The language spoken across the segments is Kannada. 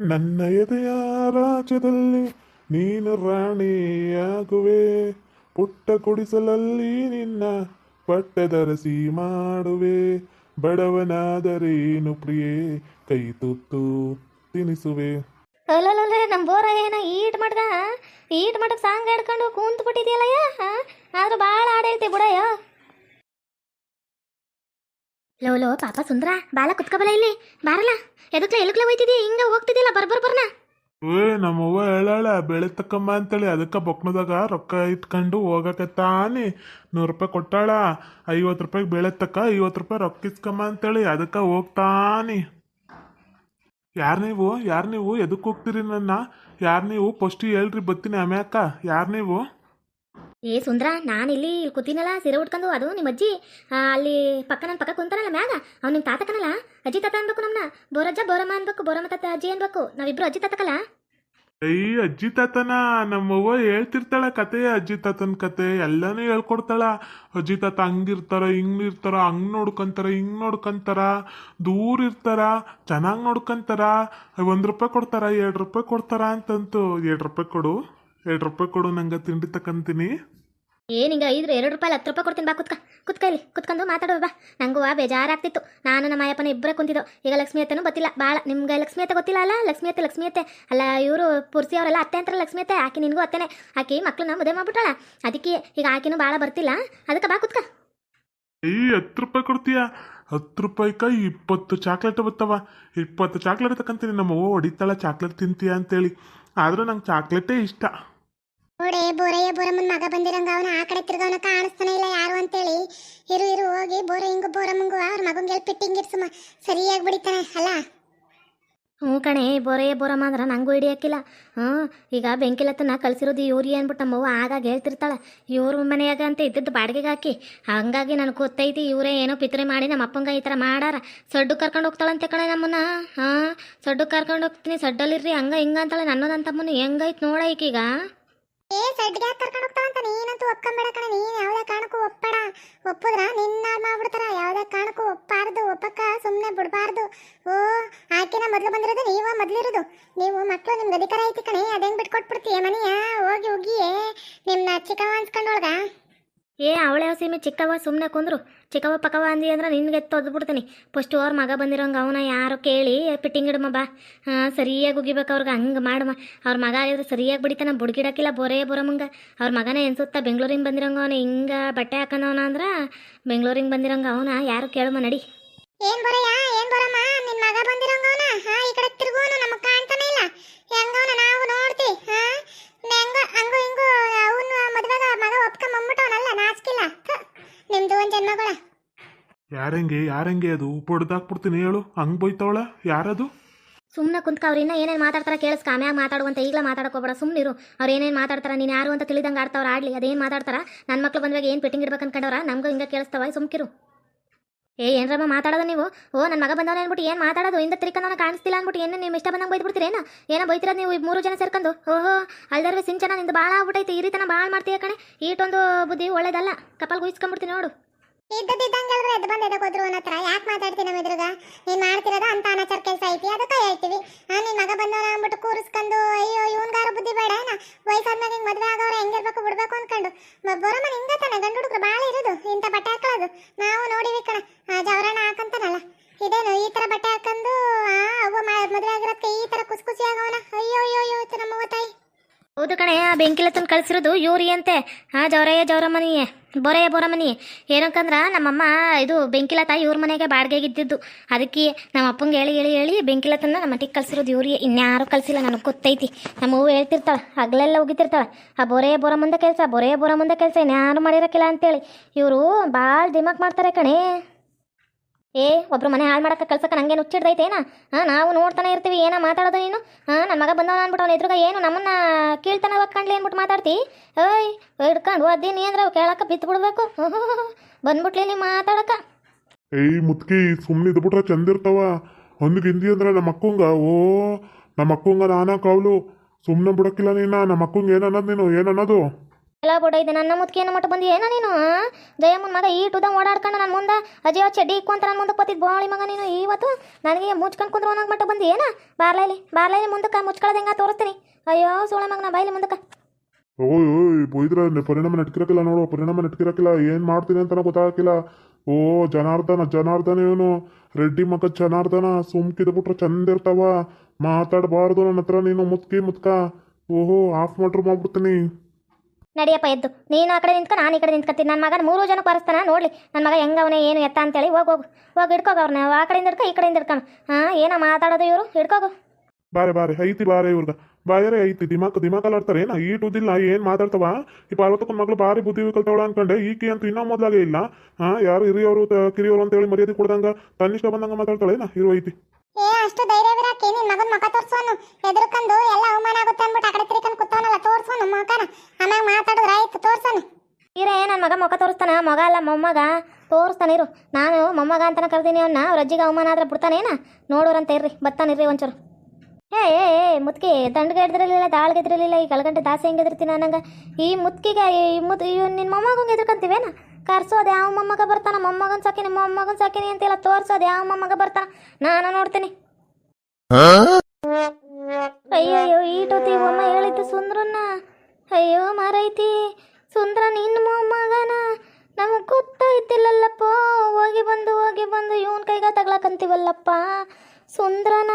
ನನ್ನ ಎದೆಯ ರಾಜ್ಯದಲ್ಲಿ ನೀನು ರಾಣಿಯಾಗುವೆ. ಪುಟ್ಟ ಕುಡಿಸಲಲ್ಲಿ ನಿನ್ನ ಪಟ್ಟದರಸಿ ಮಾಡುವೆ. ಬಡವನಾದರೇನು ಪ್ರಿಯೇ? ಕೈ ತುತ್ತು ತಿನಿಸುವೆ. ಅಲ್ಲಲ್ಲ ನಮ್ಮ ಬೋರ ಏನ ಈಟ್ ಮಾಡ್ದ? ಈಟ್ ಮಾಡಕ್ ಸಾಂಗ್ ಹಿಡ್ಕೊಂಡು ಕೂತ್ ಬಿಟ್ಟಿದ್ಯಲ್ಲಯ್ಯ ಆದ್ರೂ ಭಾಳ ಹಾಡು ಹೇಳ್ತಿ ಬಿಡಯ್ಯ. ಲೋ ಲೋ, ಪಾಪ ಸುಂದ್ರ, ಬಾಲ ಕುತ್ಕೋಬಲ ಇಲ್ಲಿ. ಬಾರಲ್ಲ ಎದಕ್ಲ ಎಲ್ಕ್ಲ ಹೋಯ್ತಿದ್ದಿ ಹಿಂಗ ಹೋಗ್ತಿದ್ದಿಲ್ಲ ಬರ್ಬರ್, ಬರ್ನ? ಏ, ನಮ್ಮವ್ವ ಹೇಳಾಳ ಬೆಳೆ ತಕ್ಕಮ್ಮ ಅಂತೇಳಿ. ಅದಕ್ಕೆ ಬೊಕ್ನದಾಗ ರೊಕ್ಕ ಇಟ್ಕೊಂಡು ಹೋಗಕತ್ತಾನೆ. ತಾನೇ ನೂರು ರೂಪಾಯಿ ಕೊಟ್ಟಾಳ. ಐವತ್ತು ರೂಪಾಯಿಗೆ ಬೆಳೆ ತಕ್ಕ ಐವತ್ತು ರೂಪಾಯಿ ರೊಕ್ಕ ಇಸ್ಕಮ್ಮ ಅಂತೇಳಿ ಅದಕ್ಕೆ ಹೋಗ್ತಾನೆ. ಯಾರು ನೀವು? ಯಾರು ನೀವು? ಎದಕ್ಕೆ ಹೋಗ್ತೀರಿ ನನ್ನ? ಯಾರು ನೀವು? ಫಸ್ಟ್ ಹೇಳ್ರಿ ಬತ್ತೀನಿ ಆಮ್ಯಾಕ. ಯಾರು ನೀವು? ಏ ಸುಂದ್ರ ನಾನು ಇಲ್ಲಿ ಕೂತೀನಲ್ಲ ಸೀರೆ ಉಟ್ಕೊಂಡು, ಅದು ನಿಮ್ಮ ಅಜ್ಜಿ ಅಲ್ಲಿ ಪಕ್ಕ ನನ್ನ ಪಕ್ಕ ಕುಂತಾನಲ್ಲ ಮ್ಯಾಗ, ಅವ್ನು ನಿಮ್ಮ ತಾತಕನಲ್ಲ ಅಜ್ಜಿ ತಾತ ಅನ್ಬೇಕು ನಮ್ಮನ್ನ ಬೋರಜ್ಜ, ಬೋರಮ್ಮ ಅನ್ಬೇಕು, ಬೋರಮ್ಮ ತಾತ, ಅಜ್ಜಿ ಅನ್ಬೇಕು, ನಾವಿಬ್ರು ಅಜ್ಜಿ ತಾತಕಲ್ಲ ಅಯ್ಯ ಅಜ್ಜಿ ತಾತನ, ನಮ್ಮವ್ವ ಹೇಳ್ತಿರ್ತಾಳ ಕತೆ, ಅಜ್ಜಿ ತಾತನ ಕತೆ, ಎಲ್ಲಾನು ಹೇಳ್ಕೊಡ್ತಾಳ. ಅಜ್ಜಿ ತಾತ ಹಂಗಿರ್ತಾರ ಹಿಂಗ್ ಇರ್ತಾರ ಹಂಗ್ ನೋಡ್ಕೊಂತಾರ, ಹಿಂಗ್ ನೋಡ್ಕೊಂತಾರ, ದೂರ ಇರ್ತಾರ, ಚೆನ್ನಾಗಿ ನೋಡ್ಕೊಂತಾರ, ಒಂದ್ ರೂಪಾಯಿ ಕೊಡ್ತಾರ, ಎರಡು ರೂಪಾಯಿ ಕೊಡ್ತಾರ ಅಂತಂತು, ಎರಡು ರೂಪಾಯಿ ಕೊಡು. ಎರಡು ರೂಪಾಯಿ ಕೊಡು ನಂಗೆ ತಿಂಡಿ ತಕಂತೀನಿ. ಏನಿಂಗ ಐದ್ರೆ ಎರಡು ರೂಪಾಯಿ ಹತ್ತು ರೂಪಾಯಿ ಕೊಡ್ತೀನಿ ಬಾ ಕುತ್ಕ. ಕುತ್ಕ ಇಲ್ಲಿ ಕುತ್ಕೊಂಡು ಮಾತಾಡೋ ಬಾ. ನಂಗೂ ಆ ಬೇಜಾರಾಗ್ತಿತ್ತು. ನಾನು ನಮ್ಮ ಅಯ್ಯಪ್ಪನ ಇಬ್ಬರೇ ಕುಂತಿದ್ದೋ. ಈಗ ಲಕ್ಷ್ಮಿ ಅತ್ತೆನೂ ಗೊತ್ತಿಲ್ಲ. ಭಾಳ ನಿಮ್ಗೆ ಲಕ್ಷ್ಮಿ ಅತ್ತೆ ಗೊತ್ತಿಲ್ಲ ಅಲ್ಲ? ಲಕ್ಷ್ಮಿ ಅತ್ತೆ ಲಕ್ಷ್ಮಿ ಅತ್ತೆ. ಅಲ್ಲ ಇವರು ಪುರ್ಸಿ ಅವರೆಲ್ಲ ಅತ್ತೆ ಅಂತಾರೆ ಲಕ್ಷ್ಮಿ ಅತ್ತೆ? ಆಕಿ ನಿನಗೂ ಅತ್ತೆನೆ. ಆಕಿ ಮಕ್ಕಳನ್ನ ಮದುವೆ ಮಾಡ್ಬಿಟ್ಟಾಳ. ಅದಕ್ಕೆ ಈಗ ಆಕಿನೂ ಭಾಳ ಬರ್ತಿಲ್ಲ. ಅದಕ್ಕೆ ಬಾ ಕುತ್ಕ. ಏಯ್ ಹತ್ತು ರೂಪಾಯಿ ಕೊಡ್ತೀಯಾ? ಹತ್ತು ರೂಪಾಯಿಕ ಇಪ್ಪತ್ತು ಚಾಕ್ಲೇಟ್ ಬರ್ತವ ಇಪ್ಪತ್ತು ಚಾಕ್ಲೇಟ್ ತಕಂತೀನಿ. ನಮ್ಮ ಅವ್ವ ಹೊಡಿತಾಳ ಚಾಕ್ಲೇಟ್ ತಿಂತೀಯ ಅಂತೇಳಿ. ಆದರೂ ನಂಗೆ ಚಾಕ್ಲೇಟೇ ಇಷ್ಟ. ಓಡೆ ಬೋರಯ್ಯ, ಬೋರಮ್ಮನ ಮಗ ಬಂದಿರಂಗ, ಅವನ ಆ ಕಡೆ ತಿರ್ಗವನ ಕಾಣಿಸ್ತಾನೆ ಇಲ್ಲ ಯಾರು ಅಂತೇಳಿ. ಇರು ಇರು, ಹೋಗಿ, ಬೋರ, ಹಿಂಗ, ಬೋರಮ್ಮಂಗು, ಅವ್ರ ಮಗಂಗೆ ಪಿಟ್ಟಿಂಗ್ ಇರ್ಸುಮ ಸರಿಯಾಗಿ ಬಿಡಿತಾನೆ, ಅಲ್ಲ? ಹ್ಞೂ ಕಣೆ, ಬೋರಯ್ಯ, ಬೋರಮ್ಮ ಅಂದ್ರೆ ನಂಗೂ ಹಿಡಿಯಾಕಿಲ್ಲ ಹ್ಞೂ, ಈಗ ಬೆಂಕಿಲತ್ತನ ಕಳ್ಸಿರೋದು ಇವ್ರಿ ಅಂದ್ಬಿಟ್ಟು ನಮ್ಮವ್ವ ಆಗಾಗ ಹೇಳ್ತಿರ್ತಾಳೆ. ಇವ್ರ ಮನೆಯಾಗ ಅಂತ ಇದ್ದದ್ದು ಬಾಡಿಗೆಗೆ ಹಾಕಿ. ಹಂಗಾಗಿ ನನಗೆ ಗೊತ್ತೈತಿ, ಇವರೇ ಏನೋ ಪಿತ್ರೆ ಮಾಡಿ ನಮ್ಮ ಅಪ್ಪಂಗ ಈ ಥರ ಮಾಡಾರ. ಸಡ್ಡು ಕರ್ಕೊಂಡು ಹೋಗ್ತಾಳಂತೆ ಕಣೆ ನಮ್ಮನ್ನ. ಹಾಂ ಸಡ್ಡು ಕರ್ಕೊಂಡು ಹೋಗ್ತೀನಿ, ಸಡ್ಡಲ್ಲಿರ್ರಿ, ಹಂಗ ಹಿಂಗ ಅಂತಾಳೆ ನನ್ನದು ನನ್ನ ತಮ್ಮನ ಹೆಂಗೈತೆ ನೋಡ ಈಗೀಗ ಏ, ಸಡ್ಗೆ ಕರ್ಕೊಂಡು ಹೋಗ್ತಾವಂತ ನೀನಂತೂ ಒಪ್ಕೊಂಬೇಡ ಕಣ. ನೀನ್ ಯಾವ್ದೇ ಕಾರಣಕ್ಕೂ ಒಪ್ಪಡ ಒಪ್ಪುದ್ರ? ನಿನ್ನ ಮಾಡ್ಬಿಡ್ತಾರ ಯಾವ್ದೇ ಕಾರಣಕ್ಕೂ ಒಪ್ಪಾರ್ದು, ಒಪ್ಪಕ್ಕ ಸುಮ್ಮನೆ ಬಿಡಬಾರ್ದು. ಓ, ಆಕೆನ ಮೊದ್ಲು ಬಂದಿರೋದು ನೀವ ಮೊದ್ಲಿರೋದು. ನೀವು ಮಕ್ಕಳು ನಿಮ್ಗೆ ಅಧಿಕಾರ ಐತಿ ಕಣೆ. ಅದೇಂಗ್ ಬಿಟ್ಕೊಟ್ಬಿಡ್ತೀಯ ಮನೆಯ? ಹೋಗಿ ಹೋಗಿಯೇ ನಿಮ್ನ ಚಿಕ್ಕ ಅನ್ಸ್ಕೊಂಡೊಳ್ಗ. ಏ, ಅವಳೆ ಸೀಮೆ ಚಿಕ್ಕವ ಸುಮ್ಮನೆ ಕುಂದ್ರು. ಚಿಕ್ಕವ ಪಕ್ಕವ ಅಂದಿ ಅಂದ್ರೆ ನಿನ್ಗೆ ತೊದ್ಬಿಡ್ತೀನಿ. ಬಿಡ್ತೀನಿ ಫಸ್ಟ್ ಅವ್ರ ಮಗ ಬಂದಿರೋಂಗ ಅವನ ಯಾರು ಕೇಳಿ ಪಿಟ್ಟಿಂಗ್ ಇಡಮ್ಮ ಬಾ. ಹಾಂ, ಸರಿಯಾಗಿ ಉಗಿಬೇಕು ಅವ್ರಿಗೆ, ಹಂಗೆ ಮಾಡಮ್ಮ. ಅವ್ರ ಮಗ ಆಗಿದ್ರೆ ಸರಿಯಾಗಿ ಬಿಡಿತಾನ, ಬುಡ್ಗಿಡಕ್ಕಿಲ್ಲ, ಬೋರೇ ಬರೋಮಂಗ. ಅವ್ರ ಮಗನೇ ಎನ್ಸುತ್ತಾ, ಬೆಂಗಳೂರಿಗೆ ಬಂದಿರೋಂಗ ಅವನ, ಹಿಂಗೆ ಬಟ್ಟೆ ಹಾಕೊಂಡವನ ಅಂದ್ರೆ ಬೆಂಗಳೂರಿಗೆ ಬಂದಿರೋಂಗ ಅವನ, ಯಾರು ಕೇಳಮ್ಮ, ನಡಿ. ಏನ್ ಬರಯ್ಯ, ಏನ್ ಬರಮ್ಮ? ನಿನ್ ಮಗ ಬಂದಿರಂಗವನ ಹಾ, ಈ ಕಡೆ ತಿರುಗೋನು, ನಮಗ್ ಕಾಣ್ತಾನೆ ಇಲ್ಲ. ಹೆಂಗವನ ನಾವು ನೋಡ್ತಿ, ಹಾ? ಹೆಂಗ, ಹಂಗು ಹಿಂಗು, ಅವನು ಜನ್ಮಗಳ ಯಾರಂಗೆ ಯಾರಂಗೆ ಅದು? ಬಡ್ದಾಕ್ಬಿಡ್ತೀನಿ ಹೇಳು. ಹಂಗ್ ಬೈತಾವಳ? ಯಾರದು? ಸುಮ್ಮನೆ ಕುಂತ್ಕ ಅವ್ರಿನ್ನ ಏನೇನ್ ಮಾತಾಡ್ತಾರ ಕೇಳಿಸ್ಕ ಆಮ್ಯಾಗ ಮಾತಾಡುವಂತ ಈಗಲೇ ಮಾತಾಡ್ಕೋಬೇಡ ಸುಮ್ಮನಿರು ಅವ್ರು ಏನೇನು ಮಾತಾಡ್ತಾರ ನೀನು ಯಾರು ಅಂತ ತಿಳಿದಂಗೆ ಆಡ್ತಾವ್ರ ಆಡ್ಲಿ ಅದೇನು ಮಾತಾಡ್ತಾರ? ನನ್ನ ಮಕ್ಳು ಬಂದಾಗ ಏನು ಪಿಟ್ಟಿಂಗ್ ಇಡ್ಬೇಕು ಅನ್ಕೊಂಡವ್ರ? ನಮ್ಗ ಹಿಂಗೆ ಕೇಳಿಸ್ತಾವ ಸುಮ್ಕಿರು. ಏ ಏನ್ರಮ್ಮ ಮಾತಾಡೋದು ನೀವು? ಓ ನನ್ನ ಮಗ ಬಂದವನ ಅನ್ಬಿಟ್ಟು ಏನು ಮಾತಾಡೋದು? ಇಂದ ತಿರ್ಕಂದವನ ಕಾಣಿಸ್ತಿಲ್ಲ ಅನ್ಬಿಟ್ಟು ಏನು ನೀವು ಇಷ್ಟ ಬಂದಂಗೆ ಬೈದ್ಬಿಡ್ತೀರೇನ? ಏನೋ ಬೈತಿರೋದು ನೀವು ಮೂರು ಜನ ಸೇರ್ಕೊಂಡು? ಓಹೋ ಅಲ್ದರ್ವೆ ಸಿಂಚನ ನಿಂದು ಭಾಳ ಆಗ್ಬಿಟ್ಟೈತಿ ಈ ರೀತನ ಭಾಳ ಮಾಡ್ತೀಯ ಕಣೆ? ಈಟೊಂದು ಬುದ್ಧಿ ಒಳ್ಳೇದಲ್ಲ. ಕಪಲ್ ಗುಯಿಸ್ಕೊಂಡ್ಬಿಡ್ತೀನಿ ನೋಡು. ಇದ್ದದಿದ್ದಂಗೆಲ್ರು ಎದ್ದು ಬಂದು ಎದಕ್ಕೆ ಹೋದ್ರು ಅನ್ನೋ ಹತ್ರ ಯಾಕೆ ಮಾತಾಡ್ತೀನಿ ನಮ್ಮ ಎದುರುಗ? ನೀನ್ ಮಾಡ್ತಿರೋದು ಅಂತ ಅನಾಚಾರ ಕೆಲಸ ಐತಿ? ಅದಕ್ಕೆ ಹೇಳ್ತೀವಿ. ಆ, ನಿನ್ ಮಗ ಬಂದವನ ಅಂದ್ಬಿಟ್ಟು ಕೂರಿಸ್ಕೊಂಡು ಅಯ್ಯೋ, ಇವನ್ಗಾರ ಬುದ್ಧಿ ಬೇಡ ಏನ? ವಯಸ್ಸಾದ್ಮೇಲೆ ಹಿಂಗ್ ಮದುವೆ ಆಗೋರು ಹೆಂಗಿರ್ಬೇಕು, ಬಿಡ್ಬೇಕು ಅನ್ಕೊಂಡು. ಬರೋಮನ್ ಹಿಂಗ ತಾನೆ ಗಂಡು ಹುಡುಗರು ಭಾಳ ಇರೋದು. ಇಂಥ ಬಟ್ಟೆ ಹಾಕೊಳ್ಳೋದು ನಾವು ನೋಡಿವಿ ಕಣ. ಜವರಣ ಹಾಕಂತಾನಲ್ಲ. ಇದೇನು, ಈ ತರ ಬಟ್ಟೆ ಹಾಕೊಂಡು ಆ, ಅವ್ವ ಮದುವೆ ಆಗಿರೋದಕ್ಕೆ ಈ ತರ ಕುಸ್ ಖುಷಿ ಆಗೋನ? ಅಯ್ಯೋ ಅಯ್ಯೋ ಅಯ್ಯೋ ನಮ್ಮ ತಾಯಿ. ಹೌದು ಕಣೆ, ಆ ಬೆಂಕಿಲತ್ತನ್ನು ಕಳ್ಸಿರೋದು ಇವ್ರಿ ಅಂತೆ. ಆ, ಜವರಯ್ಯ ಜವರಮ್ಮನಿಯೇ ಬೊರೆಯ ಬೊರಮನಿ ಏನಕ್ಕಂದ್ರೆ ನಮ್ಮಮ್ಮ ಇದು ಬೆಂಕಿಲ ತಾಯಿ ಇವ್ರ ಮನೆಗೆ ಬಾಡಿಗೆಗೆ ಇದ್ದಿದ್ದು. ಅದಕ್ಕೆ ನಮ್ಮ ಅಪ್ಪಂಗೆ ಹೇಳಿ ಹೇಳಿ ಹೇಳಿ ಬೆಂಕಿಲತನ ನಮ್ಮ ಮಟ್ಟಿಗೆ ಕಲ್ಸಿರೋದು ಇವ್ರಿಗೆ. ಇನ್ಯಾರು ಕಲ್ಸಿಲ್ಲ ನನಗೆ ಗೊತ್ತೈತಿ. ನಮ್ಮ ಹೂವು ಹೇಳ್ತಿರ್ತಾಳೆ, ಹಗಲೆಲ್ಲ ಹೋಗಿತಿರ್ತಾಳೆ ಆ ಬೋರೆ, ಬೋರ ಮುಂದೆ ಕೆಲಸ, ಬೋರೇ, ಬೋರ ಮುಂದೆ ಕೆಲಸ, ಇನ್ಯಾರು ಮಾಡಿರೋಕ್ಕಿಲ್ಲ ಅಂತೇಳಿ. ಇವರು ಭಾಳ ದಿಮಾಕ್ ಮಾಡ್ತಾರೆ ಕಣೆ. ಏ, ಒಬ್ರು ಮನೆ ಹಾಳು ಮಾಡಕ್ಕೆ ಕಳ್ಸಕ್ಕೆ ನಂಗೆ ನುಚ್ಚಿಡ್ದೈತೇನಾ ಹಾಂ, ನಾವು ನೋಡ್ತಾನೆ ಇರ್ತೀವಿ, ಏನೋ ಮಾತಾಡೋದು ನೀನು? ಹಾಂ ನನ್ನ ಮಗ ಬಂದವನ ಅಂದ್ಬಿಟ್ಟು ಅವ್ನ ಎದುರುಗ ಏನು ನಮ್ಮನ್ನ ಕೀಳ್ತಾನ ಒಕ್ಕಂಡ್ಲಿ ಅಂದ್ಬಿಟ್ಟು ಮಾತಾಡ್ತಿ? ಏಯ್ ಹಿಡ್ಕೊಂಡು ಒದ್ದೀನಿ ಅಂದ್ರೆ ಕೇಳಕ್ಕೆ ಬಿತ್ತು ಬಿಡ್ಬೇಕು ಬಂದ್ಬಿಟ್ಲಿ ನೀ ಮಾತಾಡಕ ಏಯ್, ಮುತ್ಕಿ ಸುಮ್ಮನೆ ಇದ್ಬಿಟ್ರೆ ಚಂದ ಇರ್ತಾವ. ಒಂದು ಗಿಂದಿ ಅಂದ್ರೆ ನಮ್ಮ ಅಕ್ಕಂಗ, ಓ ನಮ್ಮ ಅಕ್ಕಂಗ ನಾನಾ ಕಾವಲು ಸುಮ್ಮನೆ ಬಿಡಕ್ಕಿಲ್ಲ ನೀನ ನಮ್ಮ ಅಕ್ಕಂಗ ಏನನ್ನೋದು ನೀನು, ಏನು ಅನ್ನೋದು? ಎಲ್ಲ ಬೋಡ ಇದೆ. ನನ್ನ ಮುದ್ಕೆ ಏನು ಮಟ್ಟ ಬಂದಿ? ಏನ ನೀನು? ಜಯಮ್ಮನ ಮಗ ಈ ಟುದ ಓಡಾಡ್ಕೊಂಡು ನನ್ನ ಮುಂದೆ, ಅಜಯ್ ಚಡ್ಡಿ ಇಕ್ಕೊಂತ ನನ್ನ ಮುಂದೆ ಬತ್ತಿದ್ ಬೋಳಿ ಮಗ ನೀನು ಇವತ್ತು ನನಗೆ ಮುಚ್ಕೊಂಡು ಕುಂದ್ರು ಅನ್ನೋ ಮಟ್ಟ ಬಂದಿ? ಏನ? ಬಾರ್ಲೈಲಿ ಬಾರ್ಲೈಲಿ ಮುಂದಕ್ಕೆ ಮುಚ್ಕೊಳ್ಳೋದು ಹೆಂಗ ತೋರಿಸ್ತೀನಿ. ಅಯ್ಯೋ, ಸೋಳ ಮಗನ ಬಾಯ್ಲಿ ಮುಂದಕ್ಕೆ. ಓಯ್ ಓಯ್ ಬೈದ್ರ ಪರಿಣಾಮ ನಟ್ಕಿರಕ್ಕಿಲ್ಲ ನೋಡು, ಪರಿಣಾಮ ನಟ್ಕಿರಕಿಲ್ಲ, ಏನು ಮಾಡ್ತೀನಿ ಅಂತ ಗೊತ್ತಾಗಕ್ಕಿಲ್ಲ ಓ, ಜನಾರ್ದನ ಜನಾರ್ದನ ಇವನು. ರೆಡ್ಡಿ ಮಗ ಜನಾರ್ದನ, ಸುಮ್ಕಿದು ಬಿಟ್ರೆ ಚಂದ ಇರ್ತಾವ. ಮಾತಾಡಬಾರ್ದು ನನ್ನ ಹತ್ರ ನೀನು ಮುತ್ಕಿ ಮುತ್ಕ. ಓಹೋ ಆಫ್ ಮಾಡ್ರು ಮಾಡ್ಬಿಡ್ತೀನಿ. ನಡಿಯಪ್ಪ ಎದ್ದು. ನೀನು ಆ ಕಡೆ ನಿಂತ್ಕೊ, ನಾನು ಈ ಕಡೆ ನಿಂತ್ಕೊತೀನಿ. ನನ್ನ ಮಗನ ಮೂರು ಜನ ಬರೆಸ್ತಾನ ನೋಡ್ಲಿ. ನನ್ನ ಮಗ ಹೆಂಗವನೇ ಏನು ಎತ್ತ ಅಂತೇಳಿ ಹೋಗಿ ಹೋಗು. ಹೋಗಿ ಹಿಡ್ಕೋಗ ಅವ್ರನ್ನ ಆ ಕಡೆಯಿಂದ ಹಿಡ್ಕೊ, ಈ ಕಡೆಯಿಂದ ಹಿಡ್ಕೊಂಡು ಹಾಂ, ಏನೋ ಮಾತಾಡೋದು ಇವರು? ಹಿಡ್ಕೋಗು. ಬಾರೆ ಬಾರೆ. ಐತಿ ಬಾರೆ ಇವ್ರದ. ಬಾಯರೆ ಐತಿ. ದಿಮಾಕ್ ದಿಮಾಕಲ್ಲಿ ಆಡ್ತಾರೆ ಏನ ಈ ಟುದಿಲ್ಲ ಏನ್ ಮಾತಾಡ್ತವ? ಈ ಅರವತ್ತಕ್ಕ ಮಗಳು ಬಾರಿ ಬುದ್ಧಿ ಕಲ್ತವಳ ಅನ್ಕೊಂಡೆ. ಈಕೆ ಅಂತೂ ಇನ್ನೂ ಮೊದ್ಲಾಗೆ ಇಲ್ಲ. ಹಾ, ಯಾರು ಹಿರಿಯವರು ಕಿರಿಯವರು ಅಂತ ಹೇಳಿ ಮರ್ಯಾದೆ ಕೊಡ್ದಂಗ ತನ್ನಿಷ್ಟ ಬಂದಂಗ ಮಾತಾಡ್ತಾಳೆ. ಏನ? ಇರು ಐತಿ. ಏ, ಅಷ್ಟು ಧೈರ್ಯವಿರಾಕಿ ನಿನ್ ಮಗನ್ ಮುಖ ತೋರ್ಸೋನು. ಎದುರ್ಕೊಂಡು ಎಲ್ಲ ಅವಮಾನ ಆಗುತ್ತೆ ಅಂದ್ಬಿಟ್ಟು ಕಡೆ ತಿರ್ಕೊಂಡು ಕೂತವನಲ್ಲ, ತೋರ್ಸೋನು ಮಕನ ಆಮ್ಯಾಗ ಮಾತಾಡಿದ್ರೆ ಆಯ್ತು, ತೋರ್ಸೋನು. ಇರೇ ನನ್ನ ಮಗ ಮುಖ ತೋರಿಸ್ತಾನ, ಮಗ ಅಲ್ಲ, ಮೊಮ್ಮಗ. ತೋರಿಸ್ತಾನೆ ಇರು. ನಾನು ಮೊಮ್ಮಗ ಅಂತಾನೆ ಕರ್ದೀನಿ ಅವನ್ನ ಅವ್ರ ಅಜ್ಜಿಗೆ ಅವಮಾನ ಆದ್ರೆ ಬಿಡ್ತಾನೇನ ನೋಡೋರಂತ ಇರ್ರಿ ಬರ್ತಾನಿರ್ರಿ ಒಂಚೂರು. ಏ ಏ ಏ, ಮುತ್ಕಿ, ದಂಡ್ಗೆ ಎದ್ರಲಿಲ್ಲ, ದಾಳ್ಗೆ ಎದ್ರಲಿಲ್ಲ, ಈ ಕಳ್ಗಂಟೆ ದಾಸೆ ಹೆಂಗೆ ಎದ್ರತೀನಿ ನನಗೆ ಈ ಮುತ್ಕಿಗೆ, ಈ ಮುತ್ ಇವ್ ನಿನ್ನ ಮೊಮ್ಮಗಂಗೆ ಎದ್ರಕಂತೀವೇನ? ಕರ್ಸೋದು ಯಾವ ಮೊಮ್ಮಗ ಬರ್ತಾನ, ಮೊಮ್ಮಗನ್ ಸಾಕಿನಿ ಮೊಮ್ಮಗನ್ ಸಾಕಿನಿ ಅಂತೆಲ್ಲ ತೋರ್ಸೋದು ಯಾವ ಮೊಮ್ಮಗ ಬರ್ತಾನ. ನಾನು ನೋಡ್ತೀನಿ. ಅಯ್ಯಯ್ಯೋ ಈಟೊತ್ತಿ ಒಮ್ಮ ಹೇಳಿದ್ದು ಸುಂದ್ರನ್ನ. ಅಯ್ಯೋ, ಮಾರೈತಿ. ಸುಂದ್ರ ನಿನ್ನ ಮೊಮ್ಮಗನ ನಮಗೆ ಗೊತ್ತಾಯ್ತಿಲ್ಲಲ್ಲಪ್ಪ ಹೋಗಿ ಬಂದು ಹೋಗಿ ಬಂದು ಇವನ್ ಕೈಗ ತಗ್ಲಾಕಂತೀವಲ್ಲಪ್ಪ. ಸುಂದ್ರನ.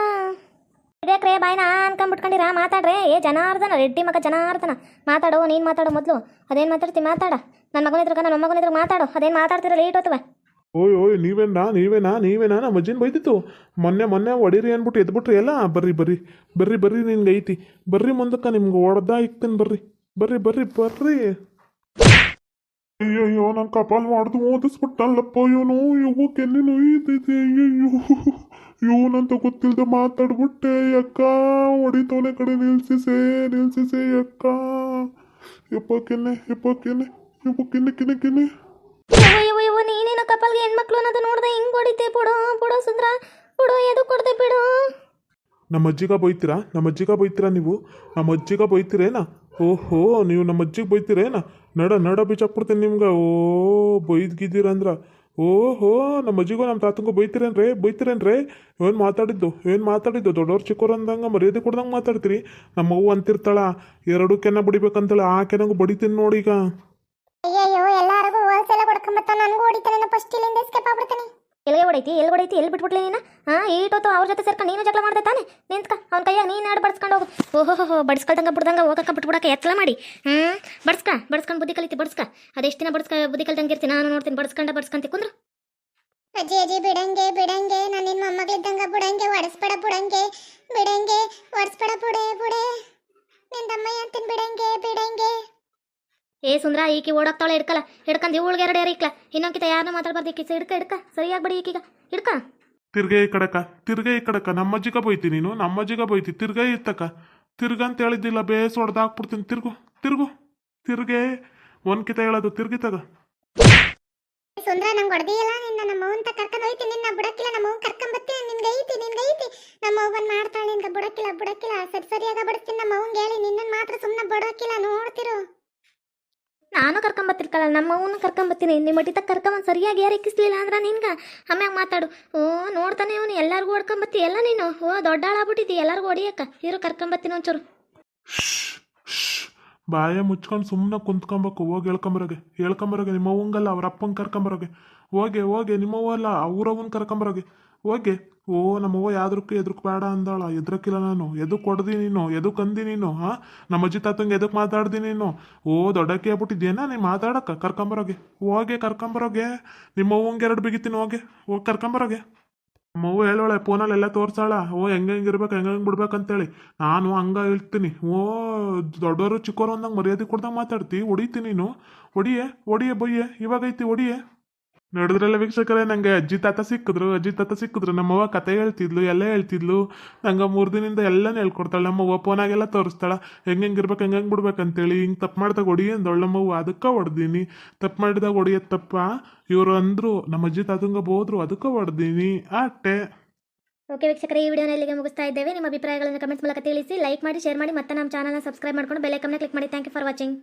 ಇದ್ಯಾಕ್ರೆ ಬಾಯ್ನ ಅನ್ಕೊಂಬಿಟ್ಕೊಂಡಿರ? ಮಾತಾಡ್ರೆ? ಏ, ಜನಾರ್ದನ, ರೆಡ್ಡಿ ಮಗ ಜನಾರ್ದನ. ಮಾತಾಡೋ, ನೀನು ಮಾತಾಡೋ ಮೊದಲು. ಅದೇನು ಮಾತಾಡ್ತಿ? ಮಾತಾಡ. ನನ್ನ ಮಗನ ಇದ್ರಾಗ ನನ್ನ ಮಗನ ಇದ್ರಾಗ ಮಾತಾಡು. ಅದೇನು ಲೇಟ್ ಈಟೋತ್ವ ಓಯ್ ಓಯ್, ನೀವೇನಾ ನೀವೇನಾ ನೀವೇನಾ? ನಮ್ಮ ಅಜ್ಜಿನ ಬೈದಿತ್ತು ಮೊನ್ನೆ ಮೊನ್ನೆ ಹೊಡೀರಿ ಅಂದ್ಬಿಟ್ಟು ಎದ್ಬಿಟ್ರಿ ಎಲ್ಲ? ಬರ್ರಿ ಬರ್ರಿ ಬರ್ರಿ ಬರ್ರಿ ನಿನ್ಗೆ ಐತಿ. ಬರ್ರಿ ಮುಂದಕ್ಕೆ ನಿಮ್ಗೆ ಹೊಡೆದ ಇಕ್ತೀನಿ ಬರ್ರಿ. ಬರ್ರಿ ಬರ್ರಿ ಬರ್ರಿ. ಅಯ್ಯಯ್ಯೋ ನನ್ನ ಕಪಾಲ್ ಮಾಡ್ದು ಓದಿಸ್ಬಿಟ್ಟಲ್ಲಪ್ಪ ಇವನು. ಇವು ಕೆನ್ನೆ ನೋಯ್ತೈತೆ ಅಯ್ಯಯ್ಯೋ. ಇವನಂತ ಗೊತ್ತಿಲ್ಲದೆ ಮಾತಾಡ್ಬಿಟ್ಟೆ. ಅಕ್ಕ, ಹೊಡಿತವನೆ ಕಡೆ ನಿಲ್ಸಿಸೆ ನಿಲ್ಸಿಸೆ, ಅಕ್ಕ. ಎಪ್ಪ ಕೆನ್ನೆ ಎಪ್ಪ ಕೆನ್ನೆ. ಯಪ್ಪ ಕೆನ್ನೆ ಕೆನ್ನೆ ನೀನೇನು ಕಪಲ್ಗೆ ಹೆಣ್ಮಕ್ಳು ಅನ್ನೋದು ನೋಡಿದೆ? ಹಿಂಗ್ ಹೊಡಿತೆ ಬಿಡು ಬಿಡು ಸುಂದ್ರ. ಬಿಡು ಎದು ಕೊಡ್ತೆ ಬಿಡು. ನಮ್ಮ ಅಜ್ಜಿಗ ಬೈತೀರಾ? ನಮ್ಮ ಅಜ್ಜಿಗ ಬೈತೀರಾ ನೀವು? ನಮ್ಮ ಅಜ್ಜಿಗ ಬೈತೀರೇನ? ಓಹೋ ನೀವು ನಮ್ಮ ಅಜ್ಜಿಗೆ ಬೈತೀರೇನ? ನಡ ನಡ ಬಿಚ್ಚಾಕ್ಬಿಡ್ತೀನಿ ನಿಮ್ಗೆ. ಓ ಬೈದ್ಗಿದ್ದೀರಂದ್ರ. ಓಹೋ ನಮ್ಮ ಅಜ್ಜಿಗೂ ನಮ್ಮ ತಾತಂಗೂ ಬೈತೀರೇನ್ರೇ? ಬೈತೀರೇನ್ರೇ? ಏನು ಮಾತಾಡಿದ್ದು? ಏನು ಮಾತಾಡಿದ್ದು? ದೊಡ್ಡವ್ರು ಚಿಕ್ಕವ್ರು ಅಂದಂಗೆ ಮರ್ಯಾದೆ ಕೊಡ್ದಂಗೆ ಮಾತಾಡ್ತೀರಿ. ನಮ್ಮ ಅವ್ವ ಅಂತಿರ್ತಾಳ. ಎರಡು ಕೆನ ಬಡಿಬೇಕಂತೇಳಿ. ಆ ಕೆನಗೂ ಬಡಿತೀನಿ ನೋಡಿ ಈಗ. ಹೊಡಿತಾನೆ ಫಸ್ಟ್ ಇಲ್ಲಿಂದ ಎಸ್ಕೇಪ್ ಆಗ್ಬಿಡ್ತಾನೆ. ಎಲ್ಲಿಗೆ ಹೊಡೈತಿ ಎಲ್ಲಿ ಹೊಡೈತಿ ಎಲ್ಲಿ ಬಿಟ್ಬಿಟ್ಲಿ ನೀನು? ಹಾ ಅವ್ರ ಜೊತೆ ಸೇರ್ಕೊಂಡು ನೀನು ಜಗಳ ಮಾಡ್ದೆ ತಾನೆ? ನಿಂತ್ಕ ಅವ್ನ ಕೈಯಾಗ ನೀನು ಆಡು ಬಡ್ಸ್ಕೊಂಡು ಹೋಗು. ಓಹೋ ಬಡ್ಸ್ಕೊಳ್ದಂಗ ಬಿಡ್ದಂಗ ಹೋಗಕ್ಕೆ ಬಿಟ್ಬಿಡಕ್ಕೆ ಎತ್ತಲ ಮಾಡಿ. ಹ್ಞೂ ಬಡ್ಸ್ಕ ಬಡ್ಸ್ಕೊಂಡು ಬುದ್ಧಿ ಕಲಿತಿ ಬಡ್ಸ್ಕ. ಅದೆಷ್ಟು ದಿನ ಬಡ್ಸ್ಕ ಬುದ್ಧಿ ಕಲ್ದಂಗೆ ಇರ್ತೀನಿ ನಾನು ನೋಡ್ತೀನಿ ಬಡ್ಸ್ಕೊಂಡ ಬಡ್ಸ್ಕೊಂತಿ ಕುಂದ್ರು. ಅಜ್ಜಿ ಅಜ್ಜಿ ಬಿಡಂಗೆ ಬಿಡಂಗೆ ನಾನು ನಿನ್ನ ಮೊಮ್ಮಗಳಿದ್ದಂಗ ಬಿಡಂಗೆ ಒಡಿಸ್ಬೇಡ ಬಿಡಂಗೆ ಬಿಡಂಗೆ ಒಡಿಸ್ಬೇಡ ಬುಡೆ ಬುಡೆ ನಿನ್ ತಮ್ಮಯ್ಯ ಅಂತೀನಿ ಬಿಡಂಗೆ ಬಿಡಂಗೆ ಏ ಸುಂದ್ರ ಈಕಿ ಓಡಾಕ್ತಾಳೆ ಹಿಡ್ಕಲ್ಲ. ಹಿಡ್ಕಂದು ಇವಳಿಗೆ ಎರಡು ಯಾರು ಇಕ್ಲ. ಇನ್ನೊಂಕಿತ ಯಾರನ್ನ ಮಾತಾಡ್ಬಾರ್ದು ಈಕಿ. ಇಡ್ಕ ಹಿಡ್ಕ ಸರಿಯಾಗಿ ಬಡಿ ಈಕೀಗ. ಹಿಡ್ಕ. ತಿರ್ಗೇ ಈ ಕಡಕ ತಿರ್ಗೇ ಈ ಕಡಕ. ನಮ್ಮ ಅಜ್ಜಿಗ ಬೈತಿ ನೀನು ನಮ್ಮ ಅಜ್ಜಿಗ ಬೈತಿ. ತಿರ್ಗೇ ಇತ್ತಕ ತಿರ್ಗ ಅಂತ ಹೇಳಿದ್ದಿಲ್ಲ ಬೇಸ್ ಹೊಡೆದಾಕ್ಬಿಡ್ತೀನಿ ತಿರ್ಗು ತಿರ್ಗು. ತಿರ್ಗೆ. ಒಂದ್ಕಿತ ಹೇಳೋದು ತಿರ್ಗಿತಾಗ ಸುಂದ್ರ ನಂಗೆ ಹೊಡೆದಿಲ್ಲ ನಿನ್ನ. ನಮ್ಮ ಅವ್ವಂತ ಕರ್ಕೊಂಡು ಹೋಯ್ತಿ. ನಿನ್ನ ಬುಡಕ್ಕಿಲ್ಲ ನಮ್ಮ ಅವ್ವನ್ ಕರ್ಕೊಂಡ್ ಬರ್ತೀನಿ ನಿನ್ಗೆ ಐತಿ ನಿನ್ಗೆ ಐತಿ. ನಮ್ಮ ಅವ್ವ ಬಂದ್ ಮಾಡ್ತಾಳೆ ನಿನ್ಗೆ ಬುಡಕ್ಕಿಲ್ಲ ಬುಡಕ್ಕಿಲ್ಲ. ಸರಿ ಸರಿಯಾಗ ಬಡಿಸ್ತೀನಿ. ನಮ್ಮ ಅವ್ವಂಗೆ ಹೇಳಿ ನಿನ್ನ ಮಾತ್ರ ಸುಮ್ಮನೆ ಬಡಕಿಲ್ಲ ನೋಡ್ತಿರು. ನಾನು ಕರ್ಕೊಂಬತ್ತಿರ್ಕಲ್ಲ ನಮ್ಮ ಅವನು ಕರ್ಕೊಂಬತ್ತೀನಿ ನಿಮ್ಮ ಮಟ್ಟಿ ತಕ್ಕ ಕರ್ಕೊಂಬಂದು ಸರಿಯಾಗಿ ಯಾರು ಎಕ್ಕಿಸ್ಲಿಲ್ಲ ಅಂದ್ರೆ ನಿನ್ಗೆ? ಆಮ್ಯಾಗ ಮಾತಾಡು. ಓ, ನೋಡ್ತಾನೆ ಅವನು. ಎಲ್ಲರಿಗೂ ಹೊಡ್ಕೊಂಬತ್ತಿ ಎಲ್ಲ ನೀನು? ಓ ದೊಡ್ಡ ಆಳಾಗ್ಬಿಟ್ಟಿದ್ದಿ ಎಲ್ಲರಿಗೂ ಹೊಡಿಯಕ್ಕ ಇರು ಕರ್ಕೊಂಬತ್ತೀನಿ ಒಂಚೂರು. ಬಾಯ ಮುಚ್ಕೊಂಡು ಸುಮ್ಮನೆ ಕುಂತ್ಕೊಂಬೇಕು. ಹೋಗಿ ಹೇಳ್ಕೊಂಬರೋಗೆ ಹೇಳ್ಕೊಂಬರೋಗೆ ನಿಮ್ಮ ಅವಂಗಲ್ಲ ಅವ್ರ ಅಪ್ಪಂಗೆ ಕರ್ಕೊಂಬರೋಗೆ ಹೋಗಿ ಹೋಗಿ. ಅಲ್ಲ ಅವ್ರವ್ವನ್ ಕರ್ಕೊಂಬರೋಗೆ ಹೋಗಿ. ಓ ನಮ್ಮವ್ವ ಯಾವ್ದಕ್ಕೂ ಎದ್ರಕ್ ಬೇಡ ಅಂದಾಳ. ಎದ್ರಕ್ಕಿಲ್ಲ ನಾನು. ಎದು ಕೊಡ್ದಿ ನೀನು? ಎದು ಅಂದಿ ನೀನು? ಹಾ? ನಮ್ಮ ಅಜ್ಜಿ ತಾತಂಗೆ ಎದಕ್ಕೆ ಮಾತಾಡ್ದಿ ನೀನು? ಓ ದೊಡ್ಡಕ್ಕೆ ಆಗ್ಬಿಟ್ಟಿದ್ಯೇನ ನೀನು ಮಾತಾಡಕ್ಕ ಕರ್ಕೊಂಬರೋಗೆ. ಹೋಗೆ, ಕರ್ಕೊಂಬರೋಗೆ. ನಿಮ್ಮ ಅವ್ವಂಗೆ ಎರಡು ಬಿಗಿತೀನಿ ಹೋಗಿ. ಹೋಗಿ, ಕರ್ಕೊಂಬರೋಗೆ. ನಮ್ಮವ್ವ ಹೇಳೋಳೆ, ಫೋನಲ್ಲಿ ಎಲ್ಲ ತೋರ್ಸಾಳ. ಓ, ಹೆಂಗೆ ಹೆಂಗೆ ಇರ್ಬೇಕು, ಹೆಂಗೆ ಹೆಂಗೆ ಬಿಡ್ಬೇಕಂತೇಳಿ. ನಾನು ಹಂಗ ಹೇಳ್ತೀನಿ. ಓ ದೊಡ್ಡವರು ಚಿಕ್ಕವರು ಅಂದಂಗೆ ಮರ್ಯಾದೆ ಕೊಡ್ದಂಗೆ ಮಾತಾಡ್ತಿ. ಹೊಡಿತೀನಿ ನೀನು. ಹೊಡಿಯೇ ಹೊಡಿಯೇ ಬೊಯ್ಯೆ ಇವಾಗ ಐತಿ ಹೊಡಿಯೆ. ನೋಡಿದ್ರಲ್ಲ ವೀಕ್ಷಕರೇ, ನಂಗೆ ಅಜ್ಜಿ ತಾತ ಸಿಕ್ಕಿದ್ರು, ಅಜ್ಜಿ ತಾತ ಸಿಕ್ಕಿದ್ರು, ನಮ್ಮವ್ವ ಕತೆ ಹೇಳ್ತಿದ್ಲು, ಎಲ್ಲ ಹೇಳ್ತಿದ್ಲು. ನಂಗೆ ಮೂರು ದಿನದಿಂದ ಎಲ್ಲನೂ ಹೇಳ್ಕೊಡ್ತಾಳೆ, ನಮ್ಮವ್ವ ಫೋನಾಗೆಲ್ಲ ತೋರಿಸ್ತಾಳ. ಹೆಂಗೆ ಇರ್ಬೇಕು, ಹೆಂಗೆ ಬಿಡ್ಬೇಕಂತೇಳಿ, ಹಿಂಗೆ ತಪ್ಪು ಮಾಡ್ದಾಗ ಹೊಡಿ ಅಂದವಳು, ನಮ್ಮವ್ವ ಅದಕ್ಕೆ ಹೊಡ್ದೀನಿ. ತಪ್ಪು ಮಾಡಿದಾಗ ಹೊಡಿಯೋದು ತಪ್ಪ? ಇವರು ಅಂದರು, ನಮ್ಮ ಅಜ್ಜಿ ತಾತಂಗೆ ಹೋದ್ರು, ಅದಕ್ಕೆ ಹೊಡ್ದೀನಿ. ಆಟೆ. ಓಕೆ ವೀಕ್ಷಕರೇ, ಈ ವಿಡಿಯೋನ ಇಲ್ಲಿಗೆ ಮುಗಿಸ್ತಾ ಇದ್ದೇವೆ. ನಿಮ್ಮ ಅಭಿಪ್ರಾಯಗಳನ್ನು ಕಮೆಂಟ್ಸ್ ಮೂಲಕ ತಿಳಿಸಿ ಲೈಕ್ ಮಾಡಿ ಶೇರ್ ಮಾಡಿ, ಮತ್ತೆ ನಮ್ಮ ಚಾನಲ್ನ ಸಬ್ಸ್ಕ್ರೈಬ್ ಮಾಡ್ಕೊಂಡು ಬೆಲ್ ಐಕನ್ನ ಕ್ಲಿಕ್ ಮಾಡಿ. Thank you for watching